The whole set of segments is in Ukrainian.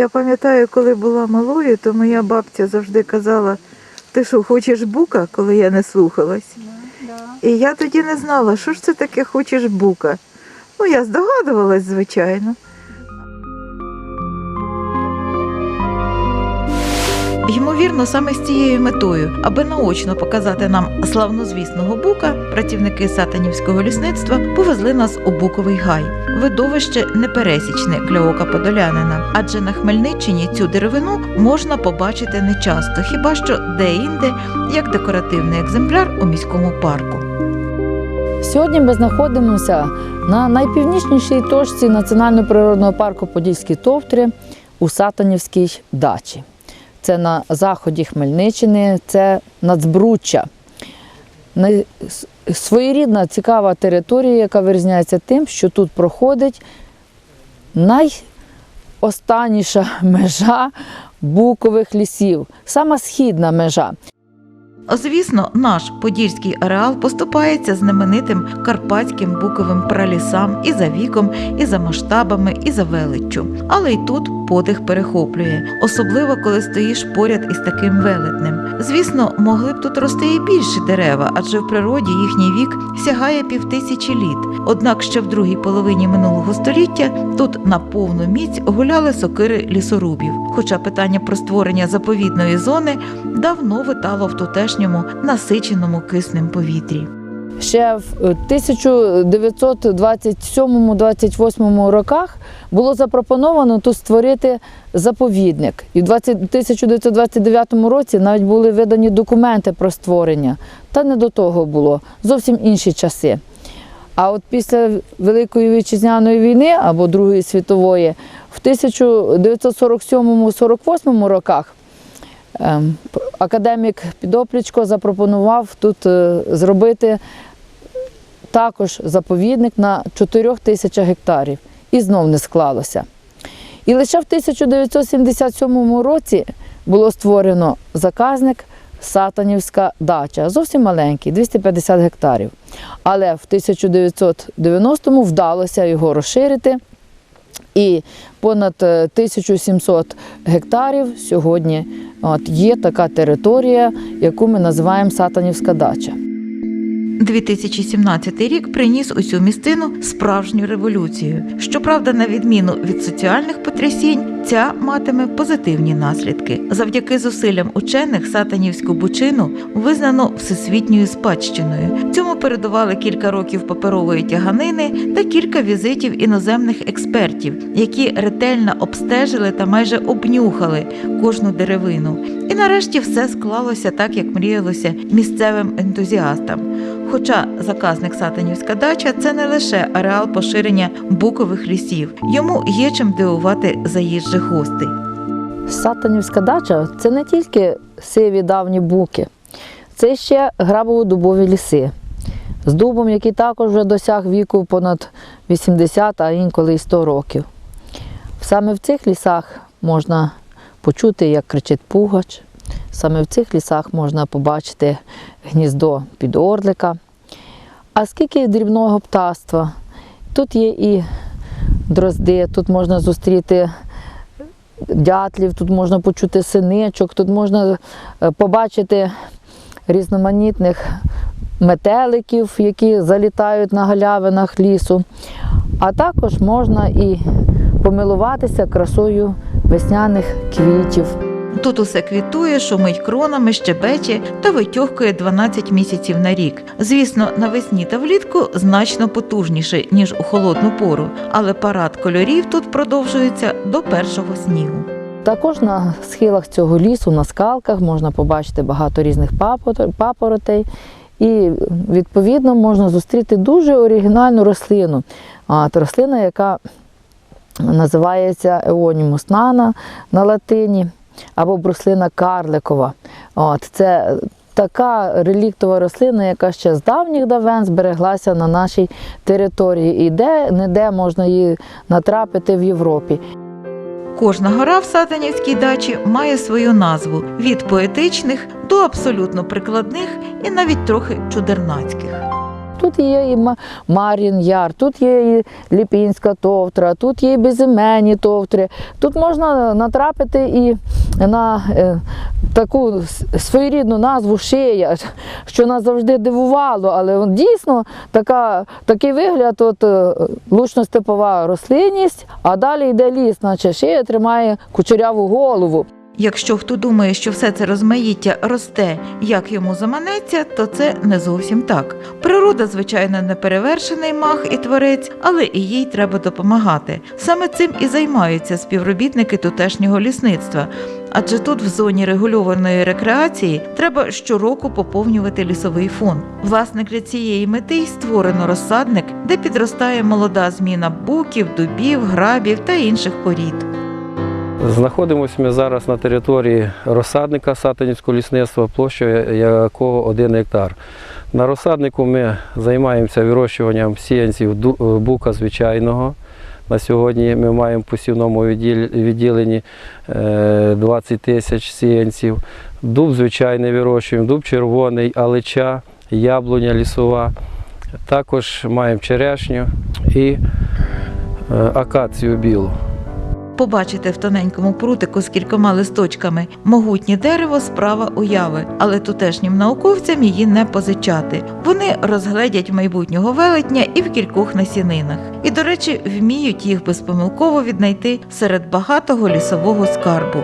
Я пам'ятаю, коли була малою, то моя бабця завжди казала, ти що, хочеш бука, коли я не слухалась. І я тоді не знала, що ж це таке хочеш бука. Ну, я здогадувалась, звичайно. Ймовірно, саме з цією метою, аби наочно показати нам славнозвісного бука, працівники сатанівського лісництва повезли нас у Буковий гай. Видовище непересічне для ока подолянина, адже на Хмельниччині цю деревину можна побачити нечасто, хіба що де-інде, як декоративний екземпляр у міському парку. Сьогодні ми знаходимося на найпівнічнішій точці Національного природного парку Подільські Товтри у Сатанівській дачі. Це на заході Хмельниччини, це Нацбруччя. Своєрідна цікава територія, яка вирізняється тим, що тут проходить найостанніша межа букових лісів, сама східна межа. Звісно, наш подільський ареал поступається знаменитим карпатським буковим пралісам і за віком, і за масштабами, і за величчю. Але й тут подих перехоплює, особливо коли стоїш поряд із таким велетнем. Звісно, могли б тут рости і більші дерева, адже в природі їхній вік сягає півтисячі літ. Однак ще в другій половині минулого століття тут на повну міць гуляли сокири лісорубів. Хоча питання про створення заповідної зони давно витало в тутешньому насиченому киснем повітрі. Ще в е, 1927-28 роках було запропоновано тут створити заповідник. І в 20 1929 році навіть були видані документи про створення. Та не до того було. Зовсім інші часи. А от після Великої вітчизняної війни або Другої світової в 1947-48 роках академік Підоплічко запропонував тут е, зробити також заповідник на 4 тисячах гектарів. І знов не склалося. І лише в 1977 році було створено заказник Сатанівська дача, зовсім маленький, 250 гектарів. Але в 1990-му вдалося його розширити. І понад е, 1700 гектарів сьогодні от, є така територія, яку ми називаємо Сатанівська дача. 2017 рік приніс усю містину справжню революцію. Щоправда, на відміну від соціальних потрясінь, ця матиме позитивні наслідки. Завдяки зусиллям учених сатанівську бучину визнано всесвітньою спадщиною. Цьому передували кілька років паперової тяганини та кілька візитів іноземних експертів, які ретельно обстежили та майже обнюхали кожну деревину. І нарешті все склалося так, як мріялося місцевим ентузіастам. Хоча заказник Сатанівська дача це не лише ареал поширення букових лісів, йому є чим дивувати заїжджих гостей. Сатанівська дача це не тільки сиві давні буки, це ще грабово-дубові ліси з дубом, який також вже досяг віку понад 80, а інколи й 100 років. Саме в цих лісах можна почути, як кричить пугач. Саме в цих лісах можна побачити гніздо підорлика. А скільки дрібного птаства? Тут є і дрозди, тут можна зустріти дятлів, тут можна почути синичок, тут можна е, побачити різноманітних метеликів, які залітають на галявинах лісу. А також можна і помилуватися красою весняних квітів. Тут усе квітує, шумить кронами, щебече та витьохкує 12 місяців на рік. Звісно, навесні та влітку значно потужніше, ніж у холодну пору, але парад кольорів тут продовжується до першого снігу. Також на схилах цього лісу, на скалках, можна побачити багато різних папоротей. І відповідно можна зустріти дуже оригінальну рослину. Рослина, яка називається Еонімус нана на латині, або бруслина карликова. От, це така реліктова рослина, яка ще з давніх давен збереглася на нашій території. І де не де можна її натрапити в Європі. Кожна гора в Сатанівській дачі має свою назву від поетичних до абсолютно прикладних і навіть трохи чудернацьких. Тут є і Мар'їн Яр, тут є і Ліпінська товтра, тут є і безіменні товтри. Тут можна натрапити і на е, таку своєрідну назву шия, що нас завжди дивувало, але дійсно така, такий вигляд, от е, лучно-степова рослинність, а далі йде ліс, наче шия тримає кучеряву голову. Якщо хто думає, що все це розмаїття росте, як йому заманеться, то це не зовсім так. Природа, звичайно, не перевершений мах і творець, але і їй треба допомагати. Саме цим і займаються співробітники тутешнього лісництва. Адже тут, в зоні регульованої рекреації, треба щороку поповнювати лісовий фонд. Власне, для цієї мети й створено розсадник, де підростає молода зміна буків, дубів, грабів та інших порід. Знаходимося ми зараз на території розсадника Сатанівського лісництва, площею якого 1 гектар. На розсаднику ми займаємося вирощуванням сіянців е, бука звичайного. На сьогодні ми маємо в посівному відділенні е, 20 тисяч сіянців. Дуб звичайний вирощуємо, дуб червоний, алича, яблуня лісова. Також маємо черешню і е, акацію білу. Побачите в тоненькому прутику з кількома листочками могутнє дерево справа уяви, але тутешнім науковцям її не позичати. Вони розгледять майбутнього велетня і в кількох насінинах. І, до речі, вміють їх безпомилково віднайти серед багатого лісового скарбу.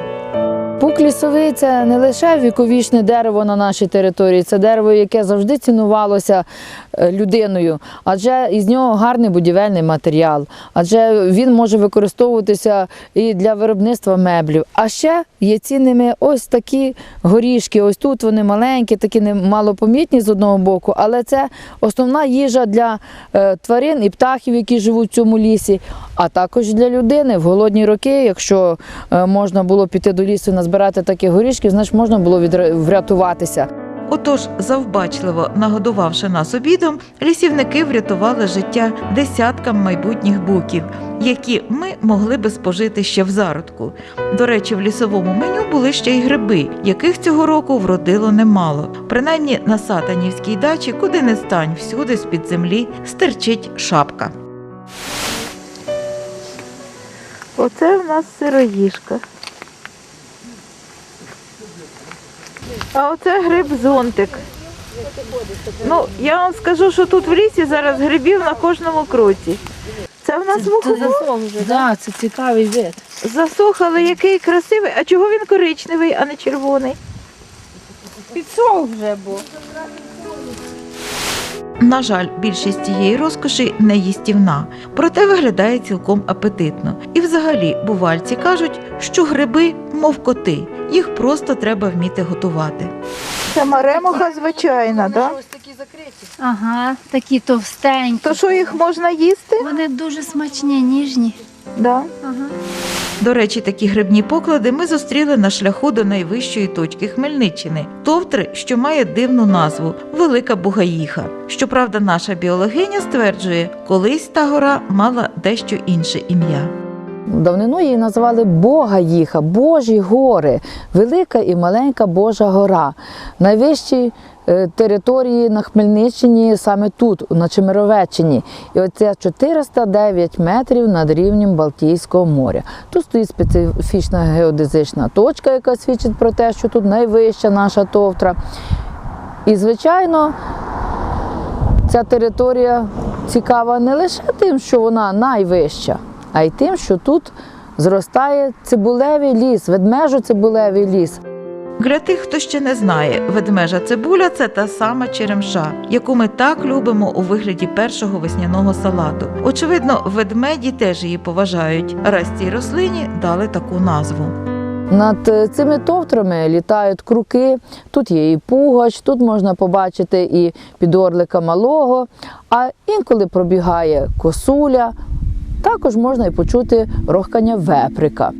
Пук лісовий це не лише віковічне дерево на нашій території, це дерево, яке завжди цінувалося е, людиною, адже із нього гарний будівельний матеріал, адже він може використовуватися і для виробництва меблів. А ще є цінними ось такі горішки. Ось тут вони маленькі, такі малопомітні з одного боку, але це основна їжа для е, тварин і птахів, які живуть в цьому лісі, а також для людини в голодні роки, якщо е, можна було піти до лісу і назбирати такі горішки, значить можна було врятуватися. Отож, завбачливо нагодувавши нас обідом, лісівники врятували життя десяткам майбутніх буків, які ми могли би спожити ще в зародку. До речі, в лісовому меню були ще й гриби, яких цього року вродило немало. Принаймні на сатанівській дачі, куди не стань, всюди з-під землі стирчить шапка. Оце в нас сироїжка. А оце гриб зонтик. Ну, я вам скажу, що тут в лісі зараз грибів на кожному кроці. Це в нас мухомор. Так, це цікавий вид. Засох, але який красивий. А чого він коричневий, а не червоний? Підсох вже був. На жаль, більшість цієї розкоші не їстівна, проте виглядає цілком апетитно. І взагалі бувальці кажуть, що гриби, мов коти, їх просто треба вміти готувати. Це маремуха звичайна, так? Ага, такі товстенькі. То що їх можна їсти? Вони дуже смачні, ніжні. Да. Ага. До речі, такі грибні поклади ми зустріли на шляху до найвищої точки Хмельниччини Товтри, що має дивну назву Велика Бугаїха. Щоправда, наша біологиня стверджує, колись та гора мала дещо інше ім'я. Давнину її називали Бога їха, Божі гори, велика і маленька Божа гора. Найвищі е, території на Хмельниччині саме тут, на Чемеровеччині. І оце 409 метрів над рівнем Балтійського моря. Тут стоїть специфічна геодезична точка, яка свідчить про те, що тут найвища наша товтра. І, звичайно, ця територія цікава не лише тим, що вона найвища, а й тим, що тут зростає цибулевий ліс, ведмежо-цибулевий ліс. Для тих, хто ще не знає, ведмежа цибуля це та сама черемша, яку ми так любимо у вигляді першого весняного салату. Очевидно, ведмеді теж її поважають, раз цій рослині дали таку назву. Над е, цими товтрами літають круки, тут є і пугач, тут можна побачити і підорлика малого, а інколи пробігає косуля. Також можна і почути рохкання веприка.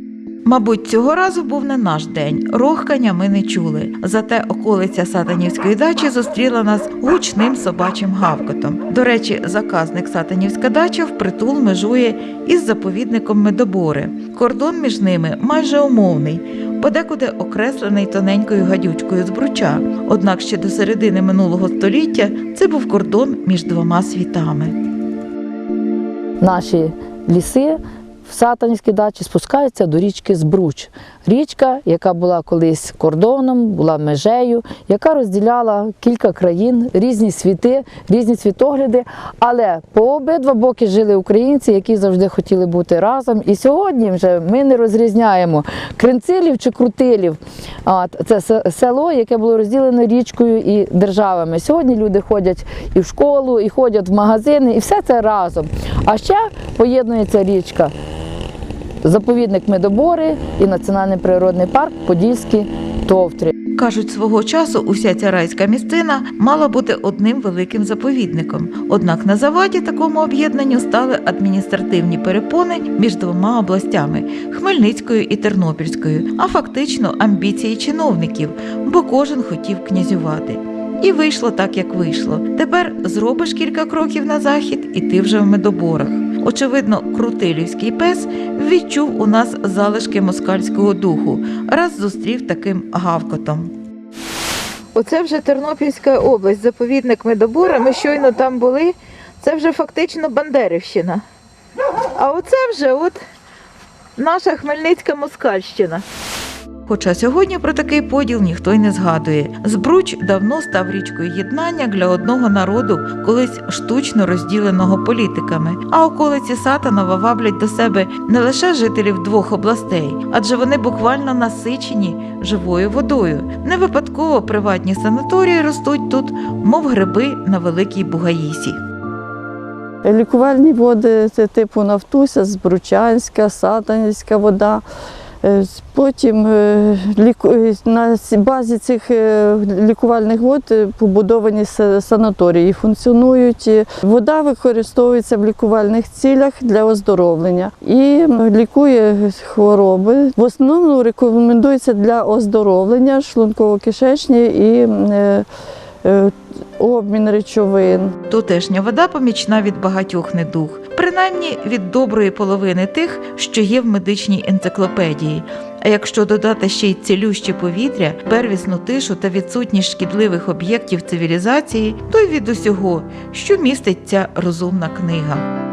Мабуть, цього разу був не наш день. Рохкання ми не чули. Зате околиця Сатанівської дачі зустріла нас гучним собачим гавкотом. До речі, заказник Сатанівська дача впритул межує із заповідником Медобори. Кордон між ними майже умовний. подекуди окреслений тоненькою гадючкою з бруча. Однак ще до середини минулого століття це був кордон між двома світами. Наші ліси в Сатанівській дачі спускаються до річки Збруч. Річка, яка була колись кордоном, була межею, яка розділяла кілька країн, різні світи, різні світогляди. Але по обидва боки жили українці, які завжди хотіли бути разом. І сьогодні вже ми не розрізняємо кринцилів чи крутилів. Це се- село, яке було розділено річкою і державами. Сьогодні люди ходять і в школу, і ходять в магазини, і все це разом. А ще поєднується річка. Заповідник Медобори і Національний природний парк Подільські Товтри. Кажуть, свого часу уся ця райська місцина мала бути одним великим заповідником. Однак на заваді такому об'єднанню стали адміністративні перепони між двома областями Хмельницькою і Тернопільською, а фактично амбіції чиновників, бо кожен хотів князювати. І вийшло так, як вийшло. Тепер зробиш кілька кроків на захід, і ти вже в медоборах. Очевидно, крутилівський пес відчув у нас залишки москальського духу, раз зустрів таким гавкотом. Оце вже Тернопільська область, заповідник Медобора. Ми щойно там були. Це вже фактично Бандерівщина. А оце вже от наша Хмельницька Москальщина. Хоча сьогодні про такий поділ ніхто й не згадує. Збруч давно став річкою єднання для одного народу, колись штучно розділеного політиками. А околиці Сатанова ваблять до себе не лише жителів двох областей, адже вони буквально насичені живою водою. Не випадково приватні санаторії ростуть тут, мов гриби на великій бугаїсі. Лікувальні води це типу Нафтуся, Збручанська, Сатанівська вода. Е, Потім е, е, на базі цих лікувальних вод побудовані санаторії, функціонують. Вода використовується в лікувальних цілях для оздоровлення і лікує хвороби. В основному рекомендується для оздоровлення шлунково-кишечні і обмін речовин. Тутешня вода помічна від багатьох недуг, принаймні від доброї половини тих, що є в медичній енциклопедії. А якщо додати ще й цілюще повітря, первісну тишу та відсутність шкідливих об'єктів цивілізації, то й від усього, що містить ця розумна книга.